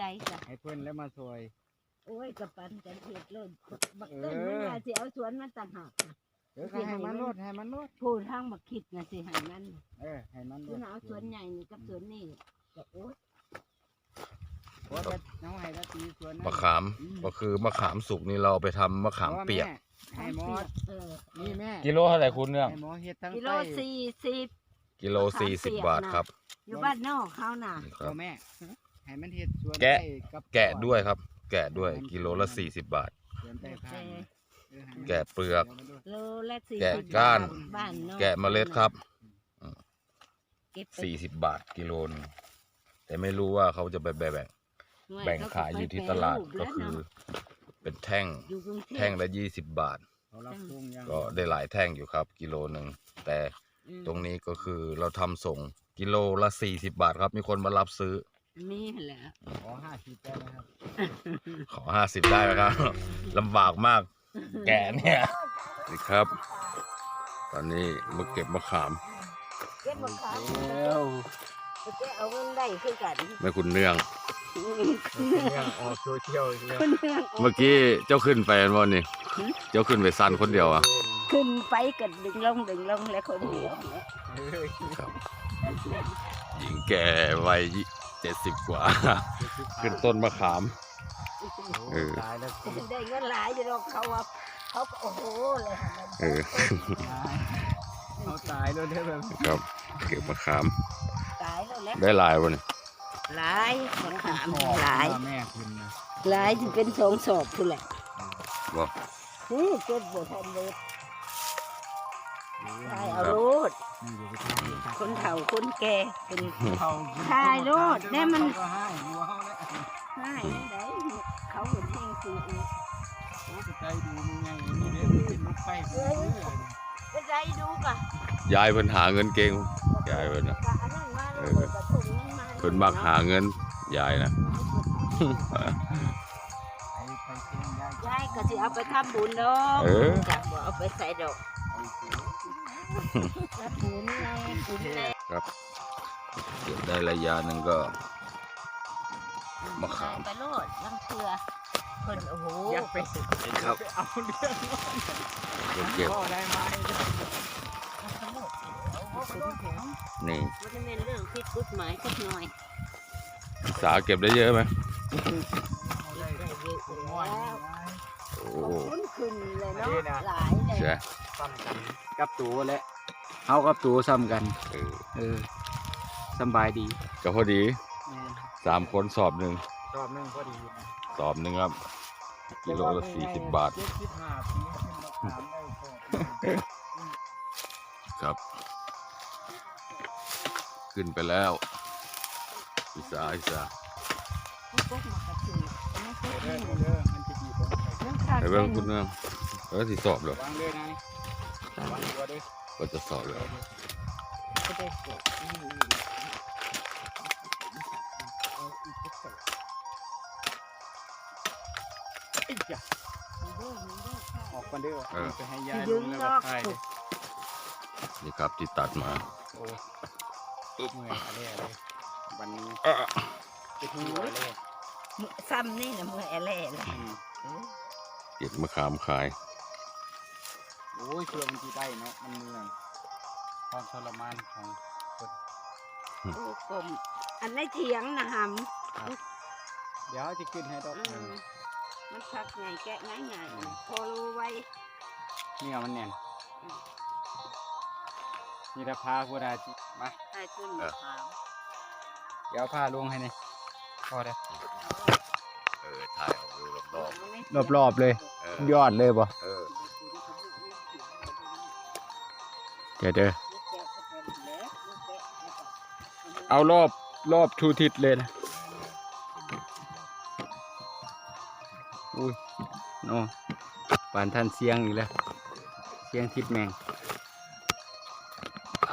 ใดจ้ะให้เพื่อนแล้วมาซอย โอ้ยกระปันกันเฮ็ดโลดบักเออต้นมันว่าสิเอาสวนมันต่างหากน่ะเออก็ให้มันโลดให้มันโลดผู้ทางบักคิดน่ะสิให้มันเออให้มันโลคือดเอาสวนใหญ่นี่กับสวนนี่ก็โอ้ยเพราะว่าน้องให้ละตีสวนนั้นมะขามก็คือมะขามสุกนี่เราไปทำมะขามเปียก ให้หมอเออนี่แม่กิโลเท่าไหร่คุณเนื่อง ให้หมอเฮ็ดทั้งกิโลไส้สี่สิบ กิโลมะขามสี่สิบเปียกบาทน่ะครับอยู่บ้านนอกเขาน่ะนี่คเจ้ารับแม่ ให้มันเฮ็ดสวนแกะไส้กับแกะด้วยครับ แกะด้วยกิโลละสี่สิบบาท สวนไส้ผ่านเออให้มันแกะเปลือก โลละสี่แกะสิบก้านบทบ้านนอกแกะเมล็ดครับ เก็บไปสี่สิบบาทกิโลนึงแต่ไม่รู้ว่าเขาจะไปแบ่งหน่วยแบ่งเขขายอยู่ที่ไปตลาดแปรรูปก็คือแล้วเนาะเป็นแท่งอยู่กรุงเทพแท่งละยี่สิบบาท เขารับปรุงยังก็ได้หลายแท่งอยู่ครับ กิโลหนึ่งแต่อืมตรงนี้ก็คือเราทำส่งกิโลละสี่สิบาทครับ มีคนมารับซื้อ มีแหละขอห้าสิบได้นะครับขอห้าสิบได้ไหมครับลำบากมาก แกะเนี่ยนี่ครับ ตอนนี้มาเก็บมะขามเก็บมาขายแล้วเก็บเอาเงินได้คือกันแม่คุณเนื่องเรื่องออกโซเชียลอีกแล้วคนเมืองเมื่อกี้เจ้าขึ้นไปวันนี้เจ้าขึ้นไปซันคนเดียวอะขึ้นไปกันดึงลงดึงลงแล้วคนเดียวเฮ้ยครับหญิงแก่วัยเจ็ดสิบกว่า ขึ้นต้นมะขาม เออ ตายแล้วสิได้เงินหลายอยู่หรอกเขาว่าเขาก็โอ้โหเลยค่ะมันเออเอาตายแล้วได้แบบครับเก็บมะขามตายแล้วแหล้วได้หลายวันนี้หลายมะขามหลาย แม่คุณนะหลายที่เป็นสองศอกพุ่นแหละบอก นี่เก็บบ่ทันเลย ตายเอาโลดนี่อยู่ไปทำอยู่ครับคนเฒ่าคนแก่เป็นเขาถ่ายรูปได้มันเขาก็ให้หัวเขาแล้วง่ายได้เขาเป็นแห้งสูงอีกโอ้ไปใจดูนี่ไงนี่เด้เป็นลูกไฟเพื่อนไปใจดูกะยายเพิ่นหาเงินเก่งยายเพิ่นน่ะกะอันนั้นมาเลยกะถุงนั้นมาเพิ่นมักหาเงินยายนะไปไปเชียงยายยายก็สิเอาไปทำบุญดอกเออจักบ่เอาไปใส่ดอก เอาสิทำบุญไงบุญไงครับเก็บได้ระยะหนึ่งก็มะขามไปโลดลังเทือเพิ่นโอ้โหอยากไปครับไปเอาเรื่องเก็บพ่อได้ไหมนี่มันจะเป็นเรื่องผิดกฎหมายกฎหน่อยสาเก็บได้เยอะไหมเอาได้ได้เยอะผมว่าแล้วโอ้ขึ้นขึ้นเลยเนาะนี่นะหลายเลยใช่ซ้ำกันกับตูแหละ เฮากับตูซ้ำกัน เออเออสำบายดีก็พอดีแม่นสามคนสอบหนึ่งรอบหนึงพอดีนะสอบหนึ่งครับ กิโลละสี่สิบบาท เจ็ดสิบห้าปีขึ้นมาถามได้พอครับ ขึ้นไปแล้วอิสาอิสาพวกมากระถิ่นไม่ใช่เด้ที่อเด้อมันจะดีบนไปเรื่องขาดไปเบิ่งคุณเนื่องเออที่สอบเลยวางเลยนะวางตัวด้วย ก็จะสอบแล้วจะได้สวยไอ้จ้ะออกกันเด้อเออไปให้ยายลดึงงแล้วดก็อกถ่ายเลยนี่ครับที่ตัดมาโอ้เมื่อยอะไรอะไรวันนี้อะจะทิ้งไว้เลยซ้ำนี่นะมือแอเล่เลยอืมเก็บมะขามขาย โอ้ยเชื่อมันที่ได้เนาะมันเหนื่อยความทรมานของโอ้กลมอันในเถียงนะฮัมเดี๋ยวจะขึ้นให้ดอกอืมมันพักไงแกะง่ายง่ายๆพอรู้ไว้นี่เอามันแน่นนี่ถ้าพากูได้จิมาใต้ต้นมะขามเดี๋ยวพาลงให้นี่พอได้เออถ่ายเอาดูรอบรอบๆเลยๆเออยอดเลยบ่ เออเดี๋ยวเด้อเอารอบรอบทูทิศเลยนะ อุ้ยโน่ปานท่านเสียงอีกแล้ว เสียงทิศแมง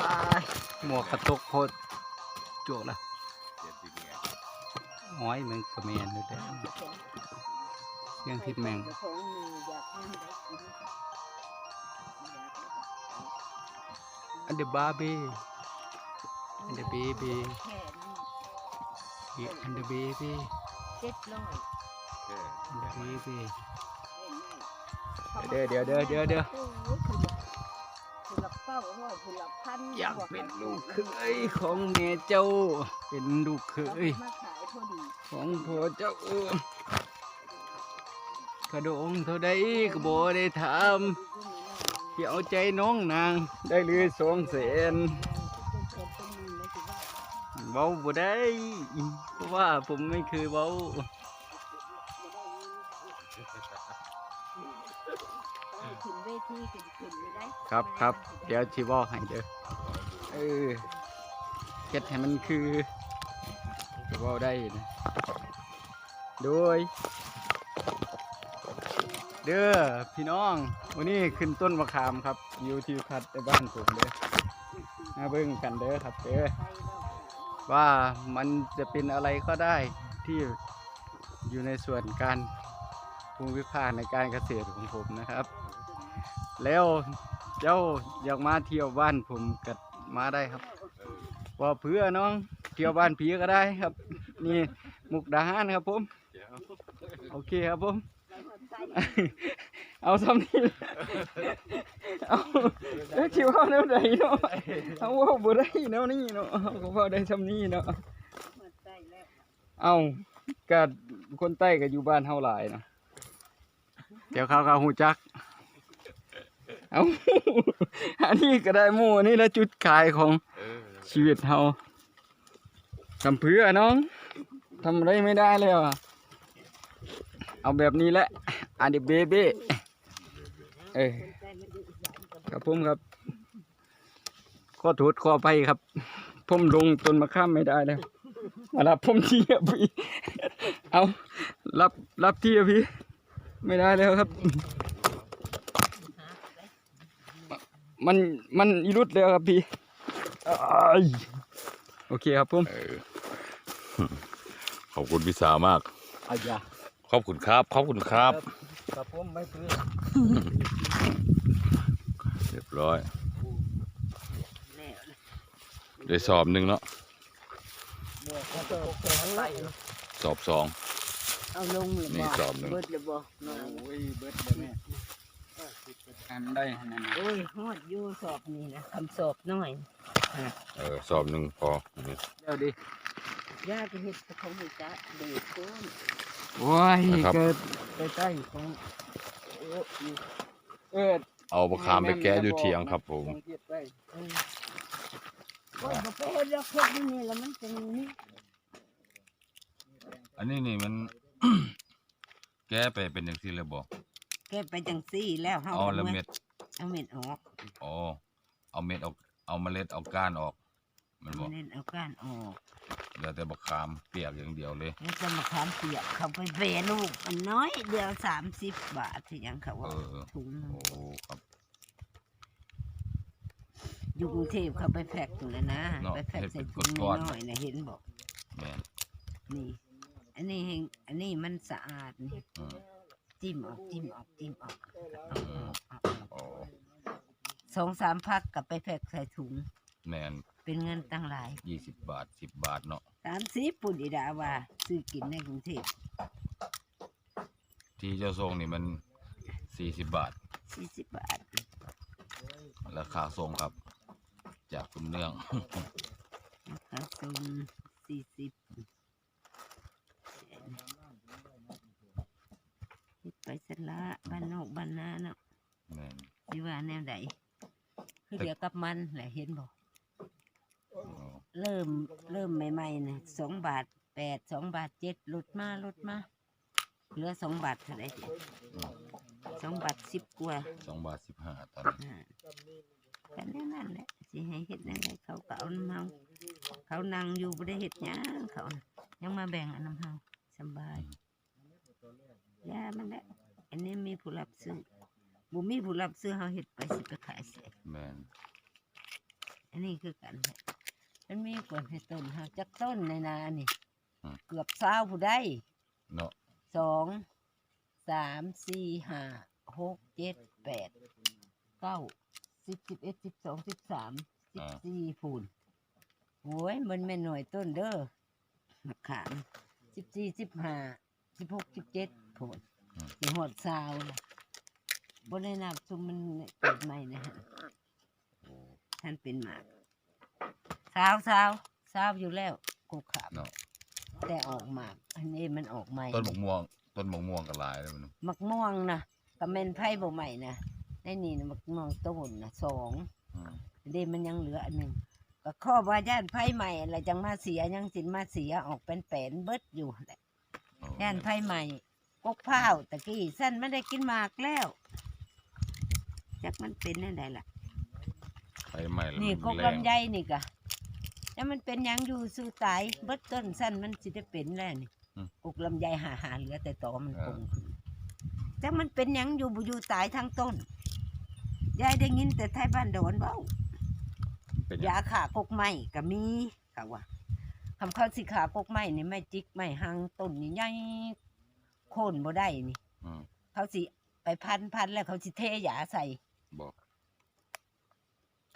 อ้ายหมวกกระตกโพดจวกละเจ็ดสิบเนี่ยห้อยมันกระแมนเลยเด้อสียงทิดแมง องมืออยากให้ได้กินอยากให้ได้กินอันเดอร์บาร์บีอันเดอร์เบบีแค่นั้นอันเดอร์เบบีเจ็ดร้อยอันเดอร์เบบีเห็นไหมเดี๋ยวเดี๋ยวเดี๋ยวเดี๋ยวโอ้โหผู้หลักเป้าร้อยผู้หลักพันอยากเป็นลูกเคยของแม่เจ้า เป็นลูกเคเอายมาขายพอดีของพ่อเจ้ากระโดงเท่าใดก็บ่ได้ถา มเกี่ยวใจน้องนาง ได้เลยสองแสนเว้าบ่ได้ เพราะว่าผมไม่เคยเว้าขึ้นเวทีขึ้นขึ้นไม่ได้ ครับครับ เดี๋ยวชีบอกให้เด้อ เออเฮ็ดให้มันคือจะเว้าได้นะโดย เด้อพี่น้องวันนี้ขึ้นต้นมะขามครับอยู่ที่พัดในบ้านผมเด้อมาเบิ่งกันเด้อครับเด้อว่ามันจะเป็นอะไรก็ได้ที่อยู่ในส่วนการภูมิภาคในการเกษตรของผมนะครับ แล้วเจ้าอยากมาเที่ยวบ้านผมก็มาได้ครับว่าเพื่อน้องเที่ยวบ้านผีก็ได้ครับ นี่มุกดาหารครับผมโอเคครับผม เอาซ้ำนี่เอาเอ้ยคิวเอาแนวใดเนาะเอาเว่าบ่ได้แนวนี้เนาะเอาก็เว่าได้ซ้ำนี้เนาะเอาก็คนใต้ก็อยู่บ้านเฮาหลายเนาะเดี๋ยวเขาก็ฮู้จักเอาอันนี้ก็ได้หมู่อันนี่แหละจุดขายของชีวิตเฮาทำเพื่อน้องทำอะไรไม่ได้แล้วอะเอาแบบนี้แหละ อันนี้เบเบ้เออครับผมครับขอโทษขอไปครับผมลงต้นมะขามไม่ได้แล้วมารับผมที่อะพี่เอารับรับที่อะพี่ ไม่ได้แล้วครับ มันมันอีรุดแล้วครับพี่อ้ายโอเคครับผมเออขอบคุณพี่สาวมากอายาขอบคุณครับ ขอบคุณครับ ครับผมไม่ซื้อเรียบร้อยแน่ได้สอบหนึ่งเนาะหมวกเขาจะแขนไล่สอบสองเอาลงเลยนี่บ่สอบหนึ่งเบิดเลยบ่มาโอ้ยเบิดเลยแม่ทำได้ขนาดนั้นโอ้ยฮอดอยู่สอบนี่นะคำสอบน้อยเออสอบหนึ่งพอนี่เดี๋ยวดิยาจะเฮ็ดเขาหูจักเด็กก้น โอ้ยเกิดใกล้ๆของเออเออเอาประคามไปแก้อยู่เถียงครับผมเก็บไว้เออโอ้ยบ่ไปเฮ็ดแล้วเฮ็ดนี่แล้วมันจะมีอันนี้นี่มัน แก้ไปเป็นอย่างที่เลยบอกแกไปจังซี่แล้วเฮาเอาแล้วเม็ด เอาเม็ดออก อ๋อ เอาเม็ดออก เอาเมล็ดเอาก้านออก มันบเอาอกเม็ดเอาก้านออกเหลือแต่บักขามเปียกอย่างเดียวเลยแล้วจะมาขามเปียกเขาไปเปลูกมันน้อยเดียวสามสิบบาทที่ยังเขาเอว่าอถุงหนึ่งโอ้ครับอยู่กรุงเทพเขาไปแพ็คอยู่แล้วนะเนาะไปแพ็คเฮ็ดใส่เป็นถุงก้อนน้อยๆนะเห็นบอกแม่นนี่ อันนี้เห็นอันนี้มันสะอาดนี่อืมจิ้มออกจิ้มออกจิ้มออกอืมเอาออกอ๋อสองสามพักกับไปแพ็คใส่ถุงแม่น เป็นเงินตั้งหลายยี่สิบบาทสิบบาทเนาะสามสิบปุ่นอีดาว่า ซื้อกินในกรุงเทพที่เจ้าทรงนี่มันสี่สิบบาท สี่สิบบาท ราคาทรงครับ จากคุณเรื่องราคาส่งสี่สิบเฮ็ดไปสละบ้านนอกบ้านนาเนาะแม่นสิว่าแนวใดคือเดียวกับมันแหละเห็นบอกอ๋อ เริ่มเริ่มใหม่ๆนะสองบาทแปดสองบาทเจ็ดลดมาลดมาเหลือสองบาทเท่าไหร่สองบาทสิบกว่าสองบาทสิบห้าตอนนี้อ่ากันแน่นั่นแหละสิให้เฮ็ดนั่นแหละเขาก็เอาน้ำเฮาเขานั่งอยู่บ่ได้เฮ็ดหยังเขาน่ะยังมาแบ่งอันน้ำเฮาสำบายยามันแหละอันนี้มีผู้รับซื้อบ่มีผู้รับซื้อเฮาเฮ็ดไปสิไปขายเสียแม่นอันนี้คือกันแหละ มันมีกวนให้ต้นเฮาจักต้นในนานี่เกือบเศร้าผู้ได้เนาะสองสามสี่ห้าหกเจ็ดแปดเก้าสิบสิบเอ็ดสิบสองสิบสามสิบสี่พูนโอ้ยมันไม่นหน่อยต้นเด้อมะขามสิบสี่สิบห้าสิบหกสิบเจ็ดพูนสิหอดซาวล่ะบนในนับซุมมันเกิดใหม่นะฮะ โอ้ท่านเป็นหมาก สาวสาวสาวอยู่แล้วกูขามเนาะแต่ออกหมากอันนี้มันออกใหม่ต้นหมกม่วง ต้นหมกม่วงก็หลายเลยมันมักม่วงนะกับเมนไผ่บ่ใหม่นะในนี่นะมักม่วงต้นนะสองอืมเดมันยังเหลืออันหนึ่งก็ข้อว่าย่านไผ่ใหม่อะไรจังมาเสียยังสินมาเสียออกเป็นแปนเบิดอยู่แหละโอ้ย่านไผ่ใหม่กกพ้าวตะกี้สั้นไม่ได้กินหมากแล้วจักมันเป็นนั่นใดล่ะไฟไหม้แล้วนี่มักกแรงลำไยนี่กะ แล้วมันเป็นหยังอยู่สู้ตายเบิดต้นสั้นมันสิได้เป็นแล้วนี่กกลำไยหาหาเหลือแต่ตอมันคงขึ้นจักมันเป็นหยังอยู่บ่อยู่ตายทั้งต้นยายได้ยินแต่ไทยบ้านโดนเบ้า เป็นยาขากกไม้ก็มีค่ะว่าคำเขาสิขากกไม้นี่ไม่จิกไม่หังต้นนี่ใหญ่โค่นบ่ได้นี่ อืมเขาสิไปพันพันแล้วเขาสิเทยาใส่ บอก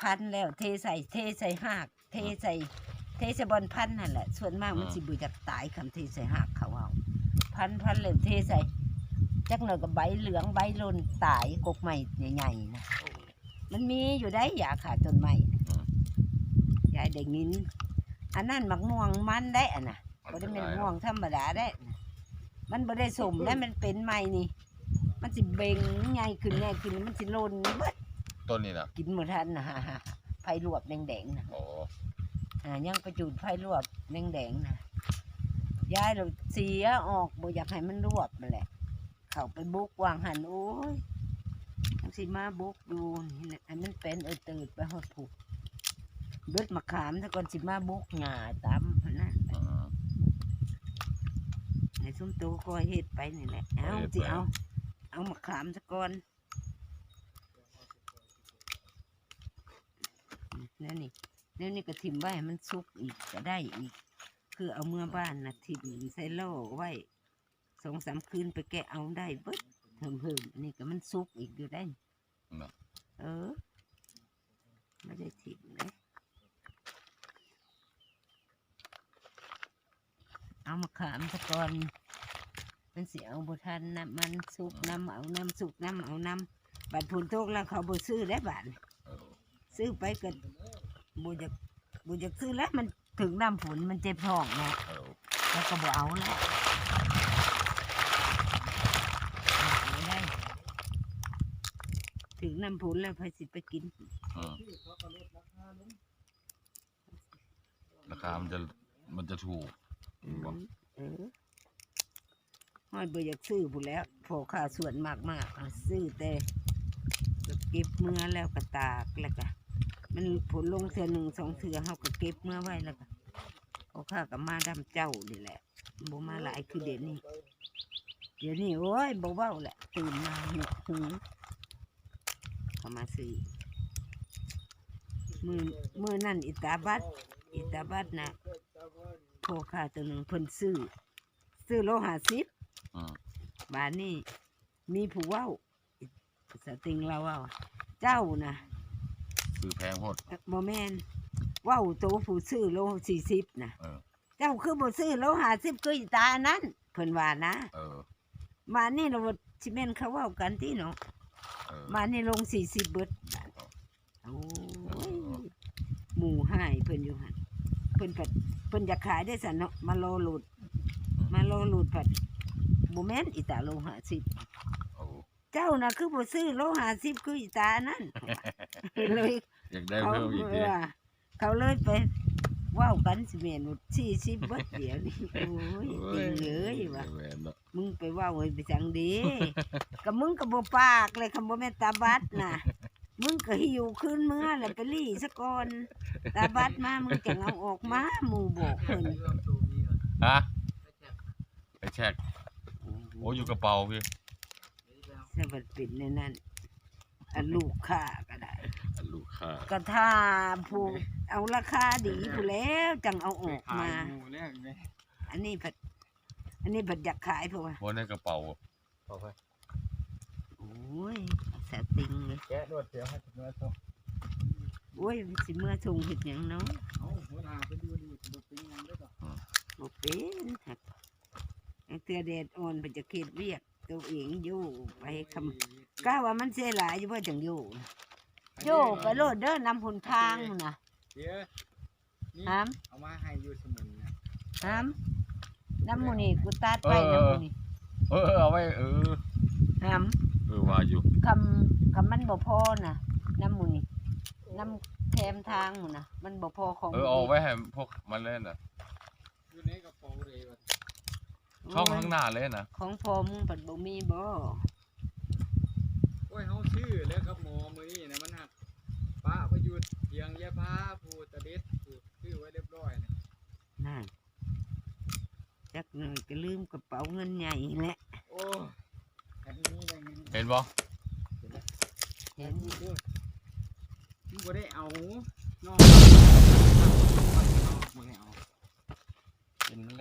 พันแล้วเทใส่เทใส่หาก เทใส่เทใส่บอลพันนั่นแหละ ส่วนมากมันสิบุจากตายคำเทใส่หากเขาเอาพันพันแล้วเทใส่จักหน่อยก็ใบเหลืองใบลนตายกกไม้ใหญ่ๆนะมันมีอยู่ได้ยาขาต้นไม้นะยายได้ยินอันนั้นมักม่วงมันได้อันน่ะบ่ได้เป็นม่วงธรรมดาได้นะมันบ่ได้สมแล้วมันเป็นใหม่นี่ มันสิเบ่งใหญ่ขึ้นใหญ่ขึ้นมันสิลนเบิดต้นนี้นะกินมื้อทันนะฮะฮะไฟ ลวกแดงๆนะโอ้อ่ายังประจุดไฟลวกแดงๆนะยายเราเสียออกบ่อยากให้มันลวกนั่นแหละ เข้าไปบุกวางหันโอ้ยมันสิมาบุกดูนี่แหละอันมันเป็นเออตื่นไปหดผูกเบิดมะขามถ้าก่อนสิมาบุกหงาตามหันนะอืมไอ้ส้มโตก็เฮ็ดไปนี่แหละเอาเฮ็ดไป สิเอาเอามะขามซะก่อน แล้วนี่แล้วนี่ก็ทิมไว้ให้มันสุกอีกก็ได้อีก คือเอาเมื่อบ้านนะทิมใส่โล่ไว้สองสามคืนไปแกะเอาได้เบิดเพิ่มเพิ่มอันนี้ก็มันสุกอีกอยู่ได้ เนาะเออไม่ได้ทิมเลยเอามาขามซะก่อนมันเสียเอาบทันน้ำมันสุกน้ำเอาน้ำสุกน้ำเอาน้ำบัดผลโตกแล้วเขาบ่ซื้อได้บาทเออซื้อไปก็ บ่อยากบ่อยากซื้อแล้วมันถึงน้ำฝนมันเจ็บท้องเนาะเออแล้วก็บ่เอาแล้วเอาได้ถึงน้ำฝนแล้วพายสิไปกิน อืมราคามันจะมันจะถูกบอกเออห้อยบ่อยากซื้อผู้นแหล้วพอค่าส่วนมากมากๆอะซื้อแต่ก็เก็บเมื่อแล้วก็ตากแล้วก็ มันผลลงเทือหนึ่งสองเทือเฮาก็เก็บเมื่อไว้แล้วก็พอค่ากับมาดำเจ้านี่แหละบ่มาหลายคือเดี๋ยวนี้ เดี๋ยวนี้โอ้ยบ่เว้าแหละ ตื่นมาหนวกหูเขามาซื้อมือมือนั่นอิตาบัดอิตาบัดนะพอค่าตัวหนึ่งเพิ่นซื้อ ซื้อโลหะสิบอืมบานนี้มีผู้เว้าสติงเราเว้าเจ้านะ คือแพงโหดโมแมนเว้าโตผู้ซื้อโลสี่สิบนะเออ เจ้าคือบ่ซื้อโลหะสิบคืออีตาอันนั้นเพิ่นว่านะเออ มานี่เราชิเมนเขาเว้ากันที่เนาะเออ มานี่ลงสี่สิบเบิดบาทโอ้ยหมู่หายเพิ่นอยู่หันเพิ่นผัดเพิ่นอยากขายได้สันเนาะมาโลหลุด มาโลหลุดผัดบ่แม่นอีตาโลหะสิบโอ้ เจ้าน่ะคือบ่ซื้อโลหะสิบคืออีตานั่น เลยอยากได้เขาเพิ่มอีกทีว่าเขาเลยไปเว้ากันสิแม่นว่าสี่สิบเบิดเดี๋ยวนี้โอ้ยจริงเลยว่ะแหวนเนาะมึงไปเว่าไว้ไปจังดีกับมึงกับบ่ปากเลยคำบ่แม่นตาบัดน่ะ มึงก็หิวขึ้นเมื่อแล้วไปรี่ซะก่อนตาบัดมามึงจะเอาออกมาหมู่บอกเพิ่นฮะไอแช็กโอ้อยู่กระเป๋าพี่ สวัสดิ์เป็นในนั้นอันลูกค้าก็ได้ อันลูกค้า ก็ถ้าผู้เอาราคาดีผู้แล้วจังเอาออกมาหมู่แล้วไงอันนี้ผัด อันนี้ผัดอยากขายเพราะว่าเพราะในกระเป๋าพอไปโอ้ยสะติงเลยแกะรวดเดียวให้ถึงเมื่อส่งโอ้ยสิเมื่อส่งเห็ดหยังเนาะเอาหัวหน้าไปดูดูดูปิ้งยังได้ป่ะบ่เป็นหักไอ้เตือแดดอ่อนไปจะเข็ดเรียก ตัวเองอยู่ไปคำก้าว่ามันเสียหลายอยู่ว่าจังอยู่น่ะโยไปโลดเด้อนำหนทางนู่นน่ะเดี๋ยวนี่หามเอามาให้อยู่เสมุนนะหามน้ำหมูนี่กูตัดไปน้ำหมูนี่เออเอาไว้เออหามเออว่าอยู่คำคำมันบ่พอน่ะน้ำหมูนี่น้ำแถมทางหมูน่ะมันบ่พอของเออเอาไว้ให้พวกมันเล่นน่ะ ช่องข้างหน้าเลยนะของพอมปัดบมีบ่โอ้ยเฮาชื่อแล้วครับหมอมือนี่นะมันหักป้าประยุทธ์เียงยะพาผูตะเด็ดผูชื่อไว้เรียบร้อยนะนั่นจักหน่อยก็ลืมกระเป๋าเงินใหญ่แหละโอ้ยอันะเห็นบ่เห็นอยู่ด้วยมึงบ่ได้เอานองเป็นนั่น